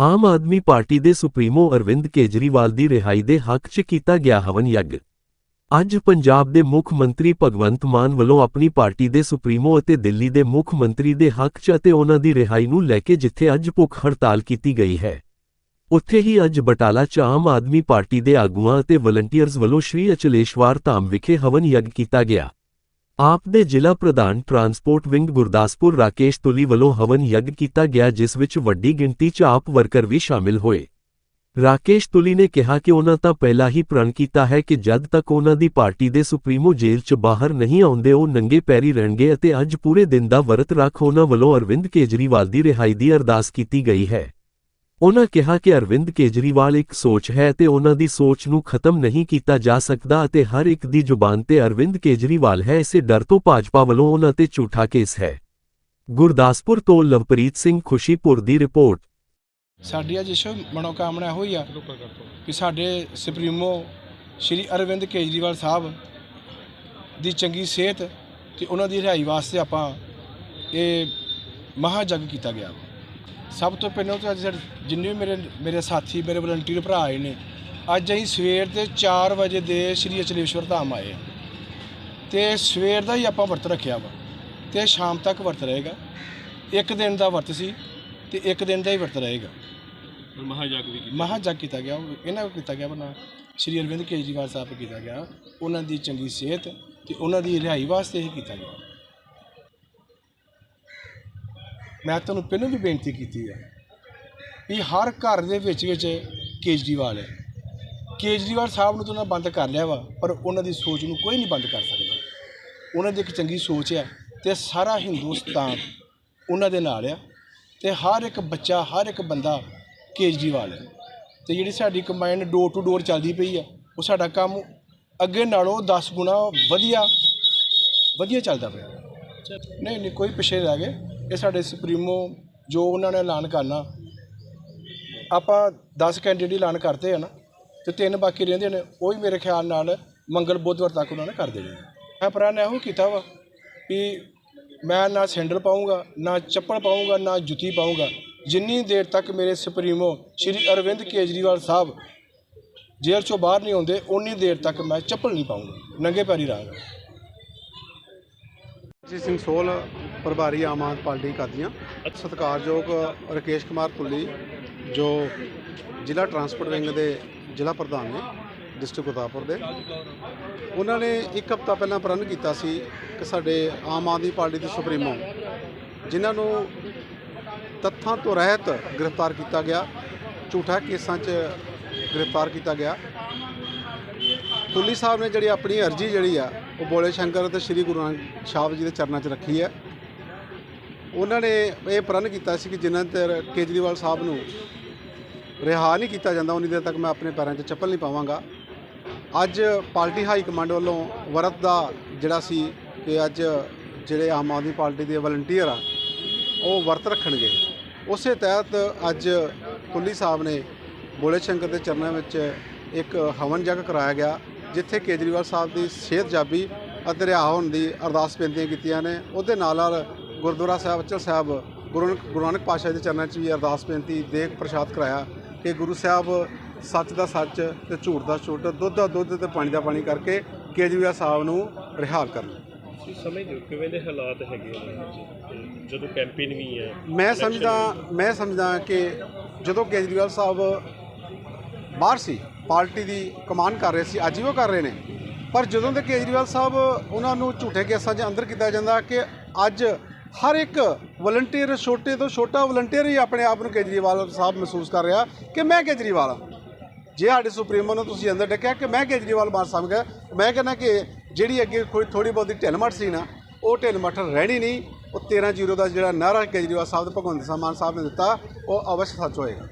ਆਮ Aadmi party ਦੇ supremo Arvind Kejriwal ਦੀ ਰਿਹਾਈ ਦੇ ਹੱਕ 'ਚ ਕੀਤਾ ਗਿਆ ਹਵਨ ਯੱਗ ਅੱਜ ਪੰਜਾਬ ਦੇ ਮੁੱਖ ਮੰਤਰੀ ਭਗਵੰਤ ਮਾਨ ਵੱਲੋਂ ਆਪਣੀ ਪਾਰਟੀ ਦੇ ਸੁਪਰੀਮੋ ਅਤੇ ਦਿੱਲੀ ਦੇ ਮੁੱਖ ਮੰਤਰੀ ਦੇ ਹੱਕ 'ਚ ਅਤੇ ਉਹਨਾਂ ਦੀ ਰਿਹਾਈ ਨੂੰ ਲੈ ਕੇ ਜਿੱਥੇ ਅੱਜ ਭੁੱਖ ਹੜਤਾਲ ਕੀਤੀ ਗਈ ਹੈ। ਉੱਥੇ ਹੀ ਅੱਜ ਬਟਾਲਾ 'ਚ ਆਮ ਆਦਮੀ ਪਾਰਟੀ ਦੇ ਆਗੂਆਂ ਅਤੇ ਵਲੰਟੀਅਰਸ ਵੱਲੋਂ ਸ਼੍ਰੀ ਅਚਲੇਸ਼ਵਾਰ ਧਾਮ ਵਿਖੇ ਹਵਨ ਯੱਗ ਕੀਤਾ ਗਿਆ। ਆਪ ਦੇ ਜ਼ਿਲ੍ਹਾ ਪ੍ਰਧਾਨ ਟਰਾਂਸਪੋਰਟ ਵਿੰਗ ਗੁਰਦਾਸਪੁਰ ਰਾਕੇਸ਼ ਤੁਲੀ ਵੱਲੋਂ ਹਵਨ ਯੱਗ ਕੀਤਾ ਗਿਆ, ਜਿਸ ਵਿੱਚ ਵੱਡੀ ਗਿਣਤੀ 'ਚ ਆਪ ਵਰਕਰ ਵੀ ਸ਼ਾਮਿਲ ਹੋਏ। ਰਾਕੇਸ਼ ਤੁਲੀ ਨੇ ਕਿਹਾ ਕਿ ਉਹਨਾਂ ਤਾਂ ਪਹਿਲਾਂ ਹੀ ਪ੍ਰਣ ਕੀਤਾ ਹੈ ਕਿ ਜਦ ਤੱਕ ਉਹਨਾਂ ਦੀ ਪਾਰਟੀ ਦੇ ਸੁਪਰੀਮੋ ਜੇਲ੍ਹ 'ਚ ਬਾਹਰ ਨਹੀਂ ਆਉਂਦੇ, ਉਹ ਨੰਗੇ ਪੈਰੀ ਰਹਿਣਗੇ ਅਤੇ ਅੱਜ ਪੂਰੇ ਦਿਨ ਦਾ ਵਰਤ ਰੱਖ ਉਹਨਾਂ ਵੱਲੋਂ ਅਰਵਿੰਦ ਕੇਜਰੀਵਾਲ ਦੀ ਰਿਹਾਈ ਦੀ ਅਰਦਾਸ ਕੀਤੀ ਗਈ ਹੈ। ਉਹਨਾਂ ਕਿਹਾ ਕਿ ਅਰਵਿੰਦ ਕੇਜਰੀਵਾਲ ਇੱਕ ਸੋਚ ਹੈ ਤੇ ਉਹਨਾਂ ਦੀ ਸੋਚ ਨੂੰ ਖਤਮ ਨਹੀਂ ਕੀਤਾ ਜਾ ਸਕਦਾ ਅਤੇ ਹਰ ਇੱਕ ਦੀ ਜ਼ੁਬਾਨ ਤੇ ਅਰਵਿੰਦ ਕੇਜਰੀਵਾਲ ਹੈ, ਇਸੇ ਡਰ ਤੋਂ ਭਾਜਪਾ ਵੱਲੋਂ ਉਹਨਾਂ ਤੇ ਝੂਠਾ ਕੇਸ ਹੈ ਗੁਰਦਾਸਪੁਰ ਤੋਂ ਲਵਪ੍ਰੀਤ ਸਿੰਘ ਖੁਸ਼ੀਪੁਰ ਦੀ ਰਿਪੋਰਟ ਸਾਡੀ ਅੱਜ ਇਸ਼ੋ ਮਨੋਕਾਮਨਾ ਹੋਈ ਆ ਕਿ ਸਾਡੇ ਸੁਪਰੀਮੋ ਸ਼੍ਰੀ ਅਰਵਿੰਦ ਕੇਜਰੀਵਾਲ ਸਾਹਿਬ ਦੀ ਚੰਗੀ ਸਿਹਤ ਤੇ ਉਹਨਾਂ ਦੀ ਰਿਹਾਈ ਵਾਸਤੇ ਆਪਾਂ ਇਹ ਮਹਾ ਕੀਤਾ ਗਿਆ ਵਾ। ਸਭ ਤੋਂ ਪਹਿਲਾਂ ਤਾਂ ਅੱਜ ਸਾਡੇ ਜਿੰਨੇ ਵੀ ਮੇਰੇ ਮੇਰੇ ਸਾਥੀ ਮੇਰੇ ਵਲੰਟੀਅਰ ਭਰਾ ਆਏ ਨੇ ਅੱਜ ਅਸੀਂ ਸਵੇਰ ਦੇ 4 ਵਜੇ ਦੇ ਸ਼੍ਰੀ ਅਚਲੇਸ਼ਵਰ ਧਾਮ ਆਏ ਤੇ ਸਵੇਰ ਦਾ ਹੀ ਆਪਾਂ ਵਰਤ ਰੱਖਿਆ ਵਾ। ਤੇ ਸ਼ਾਮ ਤੱਕ ਵਰਤ ਰਹੇਗਾ। ਇੱਕ ਦਿਨ ਦਾ ਵਰਤ ਸੀ ਤੇ ਇੱਕ ਦਿਨ ਦਾ ਹੀ ਵਰਤ ਰਹੇਗਾ। ਮਹਾਯਗ ਵੀ ਕੀਤਾ। ਮਹਾ ਜਗ ਕੀਤਾ ਗਿਆ। ਇਹਨਾਂ ਨੂੰ ਕੀਤਾ ਗਿਆ ਬਣਾ ਸ਼੍ਰੀ ਅਰਵਿੰਦ ਕੇਜਰੀਵਾਲ ਸਾਹਿਬ ਕੀਤਾ ਗਿਆ। ਉਹਨਾਂ ਦੀ ਚੰਗੀ ਸਿਹਤ ਤੇ ਉਹਨਾਂ ਦੀ ਰਿਹਾਈ ਵਾਸਤੇ ਇਹ ਕੀਤਾ ਗਿਆ। ਮੈਂ ਤੁਹਾਨੂੰ ਪਹਿਲਾਂ ਵੀ ਬੇਨਤੀ ਕੀਤੀ ਹੈ ਵੀ ਹਰ ਘਰ ਦੇ ਵਿੱਚ ਵਿੱਚ ਕੇਜਰੀਵਾਲ ਹੈ। ਕੇਜਰੀਵਾਲ ਸਾਹਿਬ ਨੂੰ ਤਾਂ ਉਹਨਾਂ ਬੰਦ ਕਰ ਲਿਆ ਵਾ, ਪਰ ਉਹਨਾਂ ਦੀ ਸੋਚ ਨੂੰ ਕੋਈ ਨਹੀਂ ਬੰਦ ਕਰ ਸਕਦਾ। ਉਹਨਾਂ ਦੀ ਇੱਕ ਚੰਗੀ ਸੋਚ ਹੈ ਤੇ ਸਾਰਾ ਹਿੰਦੁਸਤਾਨ ਉਹਨਾਂ ਦੇ ਨਾਲ ਆ ਤੇ ਹਰ ਇੱਕ ਬੱਚਾ, ਹਰ ਇੱਕ ਬੰਦਾ ਕੇਜਰੀਵਾਲ ਹੈ। ਤੇ ਜਿਹੜੀ ਸਾਡੀ ਕੰਬਾਈਨ ਡੋਰ ਟੂ ਡੋਰ ਚੱਲਦੀ ਪਈ ਆ, ਉਹ ਸਾਡਾ ਕੰਮ ਅੱਗੇ ਨਾਲੋਂ 10 ਗੁਣਾ ਵਧੀਆ ਵਧੀਆ ਚੱਲਦਾ ਪਿਆ। ਨਹੀਂ ਨਹੀਂ, ਕੋਈ ਪਿੱਛੇ ਰਹਿ ਗਏ। ਇਹ ਸਾਡੇ ਸੁਪਰੀਮੋ, ਜੋ ਉਹਨਾਂ ਨੇ ਐਲਾਨ ਕਰਨਾ, ਆਪਾਂ 10 ਕੈਂਡੀਡੇਟ ਐਲਾਨ ਕਰਤੇ ਆ ਨਾ, ਤੇ ਤਿੰਨ ਬਾਕੀ ਰਹਿੰਦੇ ਨੇ, ਉਹ ਹੀ ਮੇਰੇ ਖਿਆਲ ਨਾਲ ਮੰਗਲ, ਬੁੱਧਵਾਰ ਤੱਕ ਉਹਨਾਂ ਨੇ ਕਰ ਦੇਣੇ ਮੈਂ ਪ੍ਰਨ ਇਹੋ ਕੀਤਾ ਵਾ ਕਿ ਮੈਂ ਨਾ ਸੈਂਡਲ ਪਾਉਂਗਾ ਨਾ ਚੱਪਲ ਪਾਉਂਗਾ ਨਾ ਜੁੱਤੀ ਪਾਉਂਗਾ ਜਿੰਨੀ ਦੇਰ ਤੱਕ ਮੇਰੇ ਸੁਪਰੀਮੋ ਸ਼੍ਰੀ ਅਰਵਿੰਦ ਕੇਜਰੀਵਾਲ ਸਾਹਿਬ ਜੇਲ੍ਹ ਚੋਂ ਬਾਹਰ ਨਹੀਂ ਆਉਂਦੇ ਉਨੀ ਦੇਰ ਤੱਕ ਮੈਂ ਚੱਪਲ ਨਹੀਂ ਪਾਉਂਗਾ ਨੰਗੇ ਪੈਰੀ ਰਹਾਂਗਾ ਜੀ ਸਿੰਘ ਸੋਲ ਪ੍ਰਭਾਰੀ ਆਮ ਆਦਮੀ ਪਾਰਟੀ ਕਾਦੀਆਂ ਸਤਿਕਾਰਯੋਗ ਰਕੇਸ਼ ਕੁਮਾਰ ਤੁੱਲੀ ਜੋ ਜ਼ਿਲ੍ਹਾ ਟਰਾਂਸਪੋਰਟ ਵਿੰਗ ਦੇ ਜ਼ਿਲ੍ਹਾ ਪ੍ਰਧਾਨ ਨੇ ਡਿਸਟ੍ਰਿਕਟ ਗੁਰਦਾਸਪੁਰ ਦੇ। ਉਹਨਾਂ ਨੇ ਇੱਕ ਹਫ਼ਤਾ ਪਹਿਲਾਂ ਪ੍ਰਣ ਕੀਤਾ ਸੀ ਕਿ ਸਾਡੇ ਆਮ ਆਦਮੀ ਪਾਰਟੀ ਦੇ ਸੁਪਰੀਮੋ ਜਿਨ੍ਹਾਂ ਨੂੰ ਤੱਥਾਂ ਤੋਂ ਰਹਿਤ ਗ੍ਰਿਫਤਾਰ ਕੀਤਾ ਗਿਆ ਝੂਠਾ ਕੇਸਾਂ 'ਚ ਗ੍ਰਿਫਤਾਰ ਕੀਤਾ ਗਿਆ। ਤੁੱਲੀ ਸਾਹਿਬ ਨੇ ਜਿਹੜੀ ਆਪਣੀ ਅਰਜੀ ਜਿਹੜੀ ਆ ਉਹ ਬੋਲੇ ਸ਼ੰਕਰ ਅਤੇ ਸ੍ਰੀ ਗੁਰੂ ਨਾਨਕ ਸਾਹਿਬ ਜੀ ਦੇ ਚਰਨਾਂ 'ਚ ਰੱਖੀ ਹੈ। ਉਹਨਾਂ ਨੇ ਇਹ ਪ੍ਰਣ ਕੀਤਾ ਸੀ ਕਿ ਜਿੰਨਾ ਚਿਰ ਕੇਜਰੀਵਾਲ ਸਾਹਿਬ ਨੂੰ ਰਿਹਾ ਨਹੀਂ ਕੀਤਾ ਜਾਂਦਾ, ਉਨੀ ਦੇਰ ਤੱਕ ਮੈਂ ਆਪਣੇ ਪੈਰਾਂ 'ਚ ਚੱਪਲ ਨਹੀਂ ਪਾਵਾਂਗਾ। ਅੱਜ ਪਾਰਟੀ ਹਾਈ ਕਮਾਂਡ ਵੱਲੋਂ ਵਰਤ ਦਾ ਜਿਹੜਾ ਸੀ ਕਿ ਅੱਜ ਜਿਹੜੇ ਆਮ ਆਦਮੀ ਪਾਰਟੀ ਦੇ ਵਲੰਟੀਅਰ ਆ, ਉਹ ਵਰਤ ਰੱਖਣਗੇ। ਉਸੇ ਤਹਿਤ ਅੱਜ ਕੁੱਲੀ ਸਾਹਿਬ ਨੇ ਬੋਲੇ ਸ਼ੰਕਰ ਦੇ ਚਰਨਾਂ ਵਿੱਚ ਇੱਕ ਹਵਨ ਜਗ ਕਰਾਇਆ ਗਿਆ, ਜਿੱਥੇ ਕੇਜਰੀਵਾਲ ਸਾਹਿਬ ਦੀ ਸਿਹਤ ਜਾਬੀ ਅਤੇ ਰਿਹਾ ਹੋਣ ਦੀ ਅਰਦਾਸ ਬੇਨਤੀਆਂ ਕੀਤੀਆਂ ਨੇ। ਉਹਦੇ ਨਾਲ ਨਾਲ ਗੁਰਦੁਆਰਾ ਸਾਹਿਬ ਅਚਲ ਸਾਹਿਬ ਗੁਰੂ ਨਾਨਕ- ਗੁਰੂ ਨਾਨਕ ਪਾਤਸ਼ਾਹ ਦੇ ਚਰਨਾਂ 'ਚ ਵੀ ਅਰਦਾਸ ਬੇਨਤੀ ਦੇਖ ਪ੍ਰਸ਼ਾਦ ਕਰਾਇਆ ਕਿ ਗੁਰੂ ਸਾਹਿਬ ਸੱਚ ਦਾ ਸੱਚ ਤੇ ਝੂਠ ਦਾ ਝੂਠ ਦੁੱਧ ਦਾ ਦੁੱਧ ਤੇ ਪਾਣੀ ਦਾ ਪਾਣੀ ਕਰਕੇ ਕੇਜਰੀਵਾਲ ਸਾਹਿਬ ਨੂੰ ਰਿਹਾ ਕਰਨ। ਤੁਸੀਂ ਸਮਝਦੇ ਹੋ ਕਿਵੇਂ ਦੇ ਹਾਲਾਤ ਹੈਗੇ ਉਹਨਾਂ ਵਿੱਚ? ਜਦੋਂ ਕੈਂਪੇਨ ਵੀ ਹੈ ਮੈਂ ਸਮਝਦਾ ਮੈਂ ਸਮਝਦਾ ਕਿ ਜਦੋਂ ਕੇਜਰੀਵਾਲ ਸਾਹਿਬ ਬਾਹਰ ਸੀ ਪਾਰਟੀ ਦੀ ਕਮਾਨ ਕਰ ਰਹੇ ਸੀ ਅੱਜ ਵੀ ਉਹ ਕਰ ਰਹੇ ਨੇ। ਪਰ ਜਦੋਂ ਦੇ ਕੇਜਰੀਵਾਲ ਸਾਹਿਬ ਉਹਨਾਂ ਨੂੰ ਝੂਠੇ ਕੇਸਾਂ 'ਚ ਅੰਦਰ ਕੀਤਾ ਜਾਂਦਾ ਕਿ ਅੱਜ ਹਰ ਇੱਕ ਵਲੰਟੀਅਰ ਛੋਟੇ ਤੋਂ ਛੋਟਾ ਵਲੰਟੀਅਰ ਹੀ ਆਪਣੇ ਆਪ ਨੂੰ ਕੇਜਰੀਵਾਲ ਸਾਹਿਬ ਮਹਿਸੂਸ ਕਰ ਰਿਹਾ ਕਿ ਮੈਂ ਕੇਜਰੀਵਾਲ ਹਾਂ। ਜੇ ਸਾਡੇ ਸੁਪਰੀਮੋ ਨੂੰ ਤੁਸੀਂ ਅੰਦਰ ਡੱਕਿਆ ਕਿ ਮੈਂ ਕੇਜਰੀਵਾਲ ਮਾਰ ਸਮਝਿਆ ਮੈਂ ਕਹਿੰਦਾ ਕਿ ਜਿਹੜੀ ਅੱਗੇ ਕੋਈ ਥੋੜੀ ਬਹੁਤੀ ਢਿੱਲ-ਮੱਠ ਸੀ ਨਾ, ਉਹ ਢਿੱਲ-ਮੱਠ ਰਹਿਣੀ ਨਹੀਂ। ਉਹ 13 ਜ਼ੀਰੋ ਦਾ ਜਿਹੜਾ ਨਾਰਾ ਕੇਜਰੀਵਾਲ ਸਾਹਿਬ ਤੇ ਭਗਵੰਤ ਸਿੰਘ ਮਾਨ ਸਾਹਿਬ ਨੇ ਦਿੱਤਾ, ਉਹ ਅਵਸ਼ ਸੱਚ ਹੋਏਗਾ।